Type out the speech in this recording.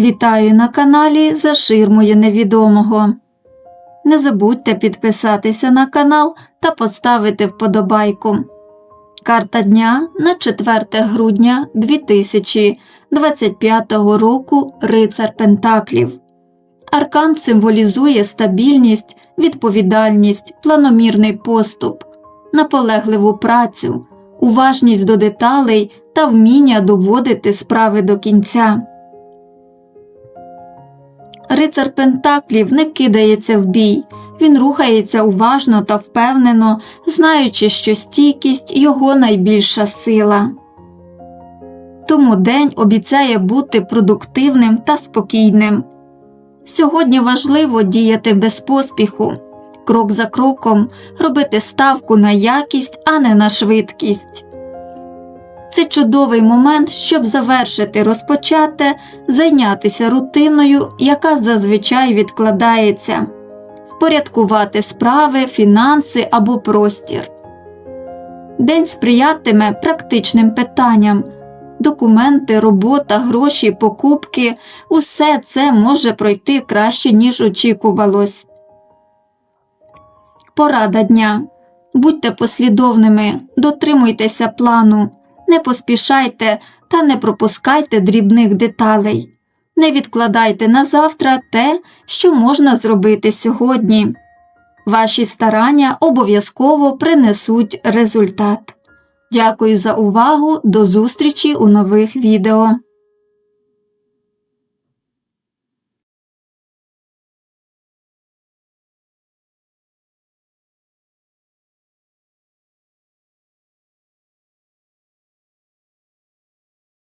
Вітаю на каналі За ширмою невідомого. Не забудьте підписатися на канал та поставити вподобайку. Карта дня на 4 грудня 2025 року Рицар Пентаклів. Аркан символізує стабільність, відповідальність, планомірний поступ, наполегливу працю, уважність до деталей та вміння доводити справи до кінця. Рицар Пентаклів не кидається в бій, він рухається уважно та впевнено, знаючи, що стійкість його найбільша сила. Тому день обіцяє бути продуктивним та спокійним. Сьогодні важливо діяти без поспіху, крок за кроком робити ставку на якість, а не на швидкість. Це чудовий момент, щоб завершити розпочате, зайнятися рутиною, яка зазвичай відкладається, впорядкувати справи, фінанси або простір. День сприятиме практичним питанням. Документи, робота, гроші, покупки усе це може пройти краще, ніж очікувалось. Порада дня. Будьте послідовними, дотримуйтеся плану, не поспішайте та не пропускайте дрібних деталей. Не відкладайте на завтра те, що можна зробити сьогодні. Ваші старання обов'язково принесуть результат. Дякую за увагу, до зустрічі у нових відео.